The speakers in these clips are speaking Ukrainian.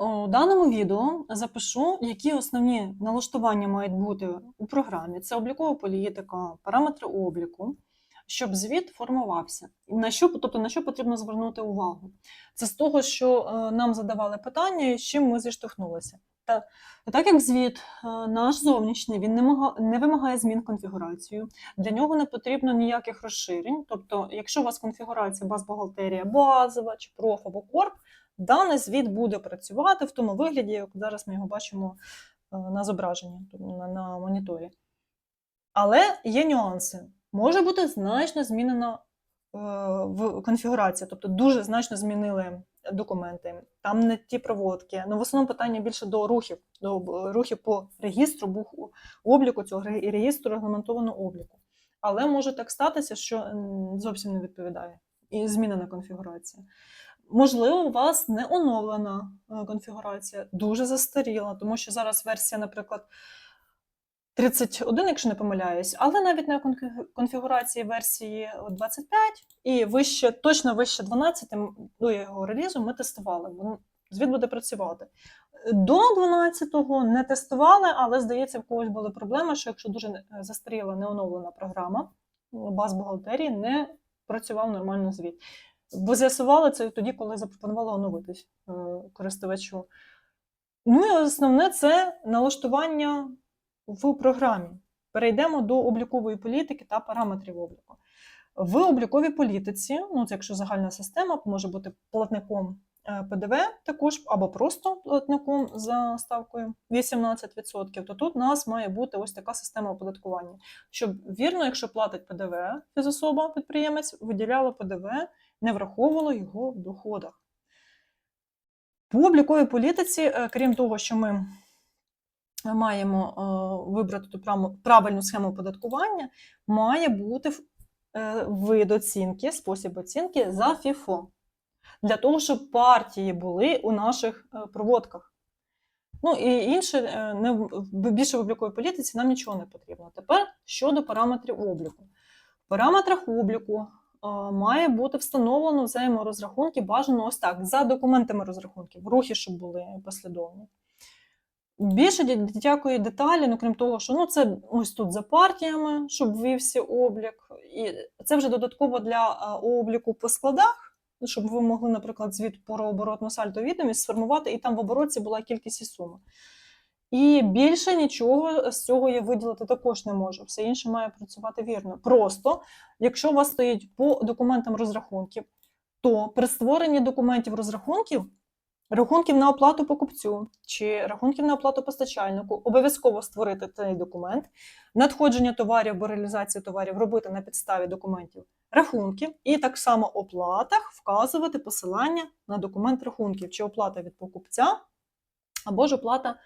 У даному відео запишу, які основні налаштування мають бути у програмі. Це облікова політика, параметри обліку, щоб звіт формувався. На що, тобто на що потрібно звернути увагу? Це з того, що е, нам задавали питання, і з чим ми зіштовхнулися. Та, так як звіт е, наш зовнішній, він не, мага, не вимагає змін конфігурацію, для нього не потрібно ніяких розширень. Тобто, якщо у вас конфігурація баз-бухгалтерія базова, чи проф або корп, даний звіт буде працювати в тому вигляді, як зараз ми його бачимо е, на зображенні, тобто на, на моніторі. Але є нюанси. Може бути значно змінена е, конфігурація, тобто дуже значно змінили документи, там не ті проводки. Ну, в основному питання більше до рухів, до рухів по регістру, обліку цього і реєстру регламентованого обліку. Але може так статися, що зовсім не відповідає і змінена конфігурація. Можливо, у вас не оновлена е, конфігурація, дуже застаріла, тому що зараз версія, наприклад, 31, якщо не помиляюсь, але навіть на конфігурації версії 25 і вище, точно вище 12 м, до його релізу ми тестували. Звіт буде працювати. До 12-го не тестували, але здається, в когось були проблеми, що якщо дуже е, застаріла неоновлена програма, баз бухгалтерії не працював нормально звіт. Бо з'ясували це тоді, коли запропонували оновитись е, користувачу. Ну і основне це налаштування в програмі. Перейдемо до облікової політики та параметрів обліку. В обліковій політиці, ну це якщо загальна система, може бути платником ПДВ також, або просто платником за ставкою 18%, то тут у нас має бути ось така система оподаткування. Щоб вірно, якщо платить ПДВ фізособа, підприємець, виділяло ПДВ, не враховувало його в доходах. По обліковій політиці, е, крім того, що ми маємо е, вибрати ту правильну схему оподаткування, має бути е, вид оцінки, спосіб оцінки за ФІФО. Для того, щоб партії були у наших е, проводках. Ну і інше, е, не більше в обліковій політиці нам нічого не потрібно. Тепер щодо параметрів обліку. В параметрах обліку е, має бути встановлено взаєморозрахунки, бажано ось так, за документами розрахунків, рухи, щоб були послідовні. Більше ніякої деталі, ну крім того, що ну це ось тут за партіями, щоб ввівся облік, і це вже додатково для обліку по складах, щоб ви могли, наприклад, звіт про оборотну сальдо відомість сформувати, і там в оборотці була кількість і сума. І більше нічого з цього я виділити також не можу. Все інше має працювати вірно. Просто, якщо у вас стоїть по документам розрахунків, то при створенні документів розрахунків рахунків на оплату покупцю чи рахунків на оплату постачальнику, обов'язково створити цей документ, надходження товарів або реалізацію товарів робити на підставі документів рахунків, і так само оплатах вказувати посилання на документ рахунків, чи оплата від покупця, або ж оплата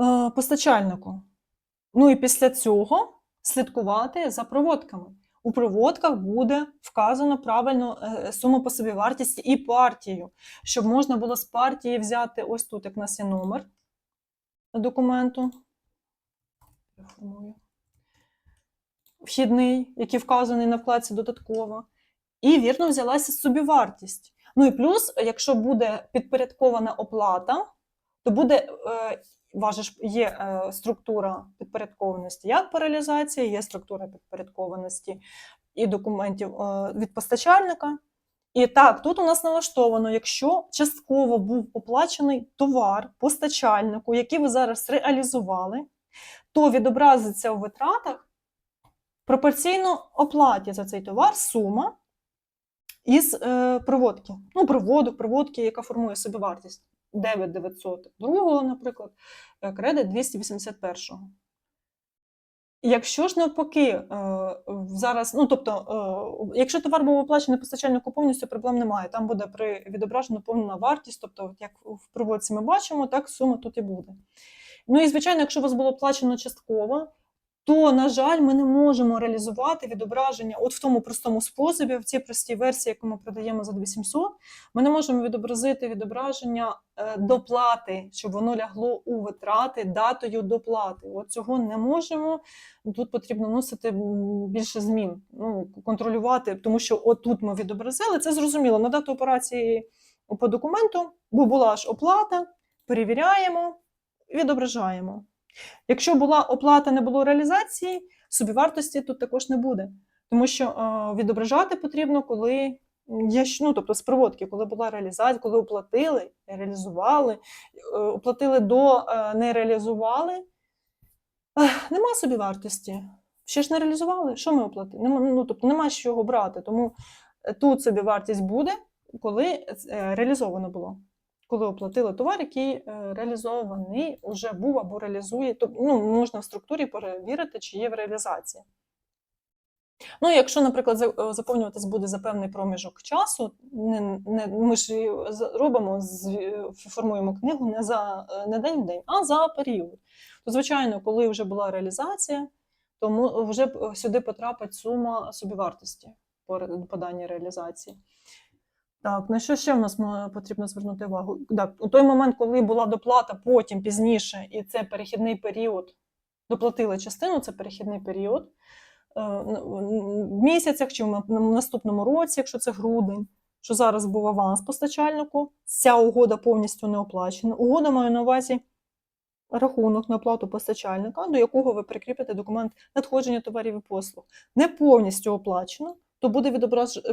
е, постачальнику. Ну і після цього слідкувати за проводками. У проводках буде вказано правильно е, суму по собі вартості і партію, щоб можна було з партії взяти ось тут, як нас є номер документу. Вхідний, який вказаний на вкладці додатково. І вірно взялася собівартість. Ну і плюс, якщо буде підпорядкована оплата, то буде е, ж є е, структура підпорядкованості як по є структура підпорядкованості і документів е, від постачальника. І так, тут у нас налаштовано, якщо частково був оплачений товар постачальнику, який ви зараз реалізували, то відобразиться у витратах пропорційно оплаті за цей товар сума із е, проводки. Ну, проводок, проводки, яка формує собівартість. 9900 другого, наприклад, е, кредит 281. Якщо ж навпаки, е, зараз, ну тобто, якщо товар був оплачений постачальнику повністю, проблем немає. Там буде при відображена повна вартість, тобто, як в проводці ми бачимо, так сума тут і буде. Ну і звичайно, якщо у вас було оплачено частково, то, на жаль, ми не можемо реалізувати відображення от в тому простому способі, в цій простій версії, яку ми продаємо за 2700, ми не можемо відобразити відображення е, доплати, щоб воно лягло у витрати датою доплати. От цього не можемо. Тут потрібно вносити більше змін, ну, контролювати, тому що отут ми відобразили. Це зрозуміло. На дату операції по документу, бо була ж оплата, перевіряємо, відображаємо. Якщо була оплата, не було реалізації, собівартості тут також не буде. Тому що е, відображати потрібно, коли є ну, тобто з проводки, коли була реалізація, коли оплатили, реалізували, е, оплатили до е, не реалізували. Нема собівартості. Ще ж не реалізували. Що ми оплатили? Нема, ну, тобто нема з чого брати. Тому тут собівартість буде, коли реалізовано було. Коли оплатили товар, який е, реалізований вже був або реалізує. Тобто, ну, можна в структурі перевірити, чи є в реалізації. Ну, якщо, наприклад, е, заповнюватись буде за певний проміжок часу, не, не, ми ж робимо, е, формуємо книгу не за не день в день, а за період. То, звичайно, коли вже була реалізація, то вже сюди потрапить сума собівартості по, ре- реалізації. Так, на що ще в нас потрібно звернути увагу? Так, у той момент, коли була доплата, потім пізніше, і це перехідний період, доплатили частину, це перехідний період. Е, В місяцях чи в на- на наступному році, якщо це грудень, що зараз був аванс постачальнику, ця угода повністю не оплачена. Угода маю на увазі рахунок на оплату постачальника, до якого ви прикріпите документ надходження товарів і послуг. Не повністю оплачено, то буде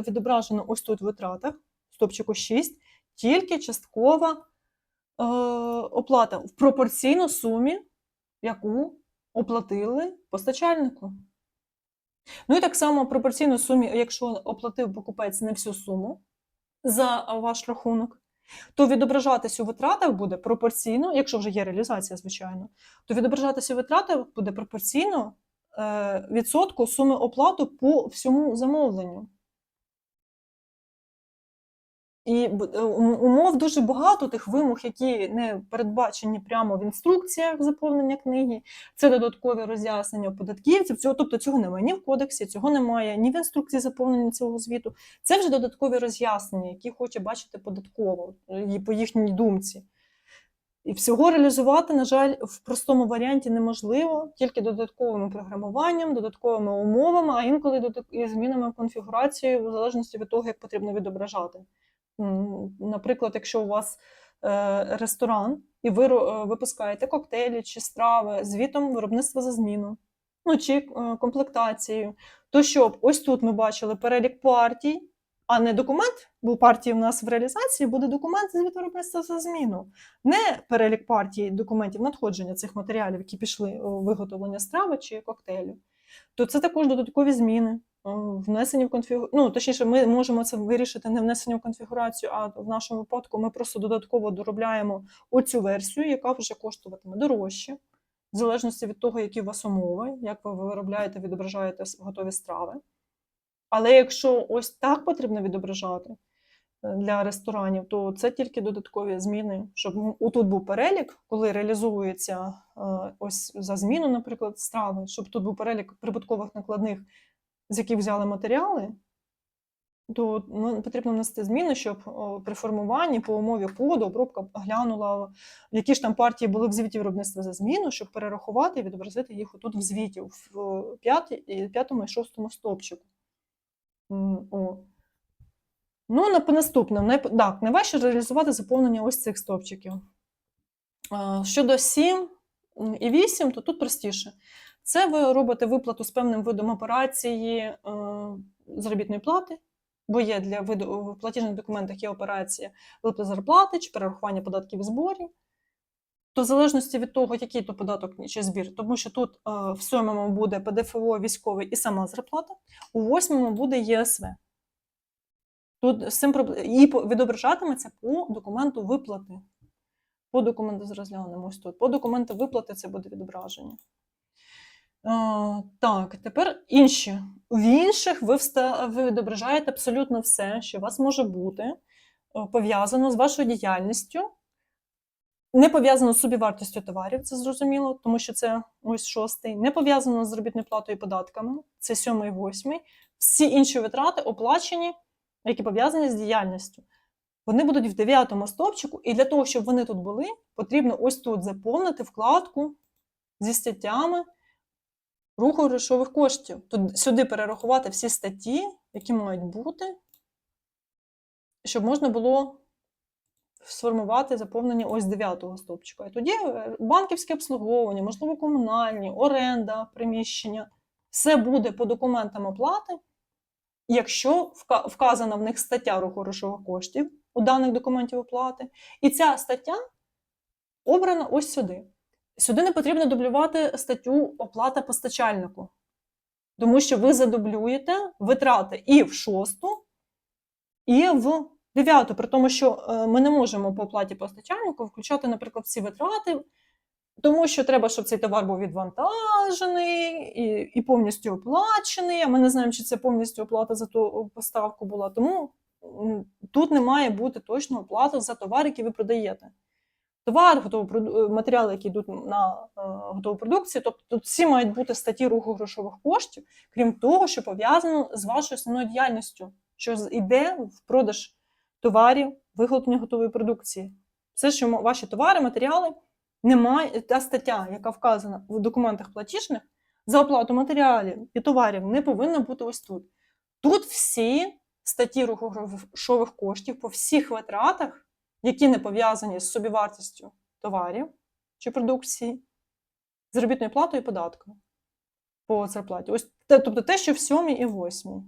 відображено ось тут в витратах, стопчику 6, тільки часткова е, оплата в пропорційно сумі, яку оплатили постачальнику. Ну і так само пропорційно сумі, якщо оплатив покупець не всю суму за ваш рахунок, то відображатись у витратах буде пропорційно, якщо вже є реалізація, звичайно, то відображатись у витратах буде пропорційно е, відсотку суми оплату по всьому замовленню. І е, ум- умов дуже багато тих вимог, які не передбачені прямо в інструкціях заповнення книги. Це додаткові роз'яснення податківців. Цього, тобто цього немає ні в кодексі, цього немає ні в інструкції заповнення цього звіту. Це вже додаткові роз'яснення, які хоче бачити податково е, і по їхній думці. І всього реалізувати, на жаль, в простому варіанті неможливо, тільки додатковим програмуванням, додатковими умовами, а інколи і змінами конфігурації, в залежності від того, як потрібно відображати. Наприклад, якщо у вас е, ресторан, і ви е, випускаєте коктейлі чи страви звітом виробництва за зміну, ну чи е, комплектацією, то щоб ось тут ми бачили перелік партій, а не документ, бо партії в нас в реалізації буде документ звіт виробництва за зміну. Не перелік партій документів надходження цих матеріалів, які пішли у виготовлення страви чи коктейлю, то це також додаткові зміни. Е, Внесені в конфігурацію. Ну, точніше, ми можемо це вирішити не внесення в конфігурацію, а в нашому випадку ми просто додатково доробляємо оцю версію, яка вже коштуватиме дорожче, в залежності від того, які у вас умови, як ви виробляєте, відображаєте готові страви. Але якщо ось так потрібно відображати е, для ресторанів, то це тільки додаткові зміни, щоб отут був перелік, коли реалізується е, ось за зміну, наприклад, страви, щоб тут був перелік прибуткових накладних, з яких взяли матеріали, то ну, потрібно внести зміни, щоб при формуванні по умові коду обробка глянула, які ж там партії були в звіті виробництва за зміну, щоб перерахувати і відобразити їх отут в звіті, в п'ятому і шостому стовпчику. М, О. Ну, на, по наступним, най- так, найважче реалізувати заповнення ось цих стовпчиків. А, Щодо 7 і 8, то тут простіше. Це ви робите виплату з певним видом операції е, заробітної плати, бо є для виду в платіжних документах є операція виплати зарплати чи перерахування податків і зборів. То в залежності від того, який то податок чи збір, тому що тут е, в сьомому буде ПДФО військовий і сама зарплата, у восьмому буде ЄСВ. Тут з цим. І відображатиметься по документу виплати. По документу зараз глянемо ось тут. По документу виплати це буде відображення. Так, тепер інші. В інших ви, вста... ви відображаєте абсолютно все, що у вас може бути е, пов'язано з вашою діяльністю. Не пов'язано з собівартістю товарів, це зрозуміло, тому що це ось шостий. Не пов'язано з заробітною платою і податками, це сьомий восьмий. Всі інші витрати оплачені, які пов'язані з діяльністю. Вони будуть в дев'ятому стовпчику, і для того, щоб вони тут були, потрібно ось тут заповнити вкладку зі статтями руху грошових коштів. Тут сюди перерахувати всі статті, які мають бути, щоб можна було сформувати заповнення ось 9 стовпчика. І тоді е, банківське обслуговування, можливо, комунальні, оренда приміщення, все буде по документам оплати, якщо вказана в них стаття руху грошових коштів у даних документів оплати. І ця стаття обрана ось сюди. Сюди не потрібно дублювати статтю оплата постачальнику, тому що ви задублюєте витрати і в шосту, і в дев'яту, при тому, що е, ми не можемо по оплаті постачальнику включати, наприклад, всі витрати, тому що треба, щоб цей товар був відвантажений і, і повністю оплачений. А ми не знаємо, чи це повністю оплата за ту поставку була. Тому тут не має бути точно оплата за товар, який ви продаєте. Товар, проду- е, матеріали, які йдуть на е, готову продукцію, тобто тут всі мають бути статті руху грошових коштів, крім того, що пов'язано з вашою основною діяльністю, що йде в продаж товарів, виготовлення готової продукції. Все, що ваші товари, матеріали, немає та стаття, яка вказана в документах платіжних, за оплату матеріалів і товарів не повинна бути ось тут. Тут всі статті руху грошових коштів по всіх витратах, які не пов'язані з собівартістю товарів чи продукції, заробітною платою і податком по зарплаті. Ось тобто те, що в сьомій і восьмій.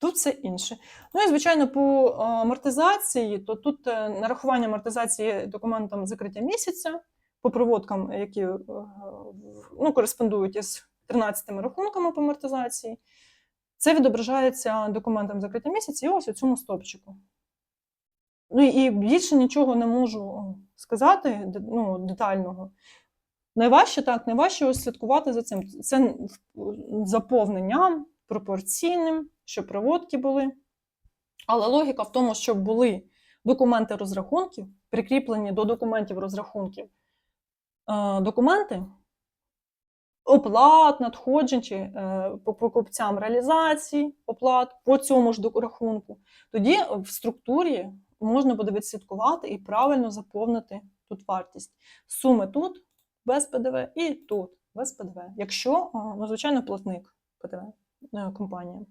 Тут все інше. Ну і звичайно, по е, амортизації, то тут е, нарахування амортизації документом закриття місяця по проводкам, які е, ну, кореспондують із 13 рахунками по амортизації. Це відображається документом закриття місяця і ось у цьому стопчику. Ну і більше нічого не можу сказати ну, детального. Найважче так, найважче ось слідкувати за цим. Це заповненням пропорційним, щоб проводки були. Але логіка в тому, щоб були документи розрахунків, прикріплені до документів розрахунків е, документи оплат, надходжень чи е, по покупцям реалізації оплат по цьому ж рахунку. Тоді в структурі можна буде відслідкувати і правильно заповнити тут вартість. Суми тут без ПДВ і тут без ПДВ, якщо, ну, звичайно, платник ПДВ е, компанія.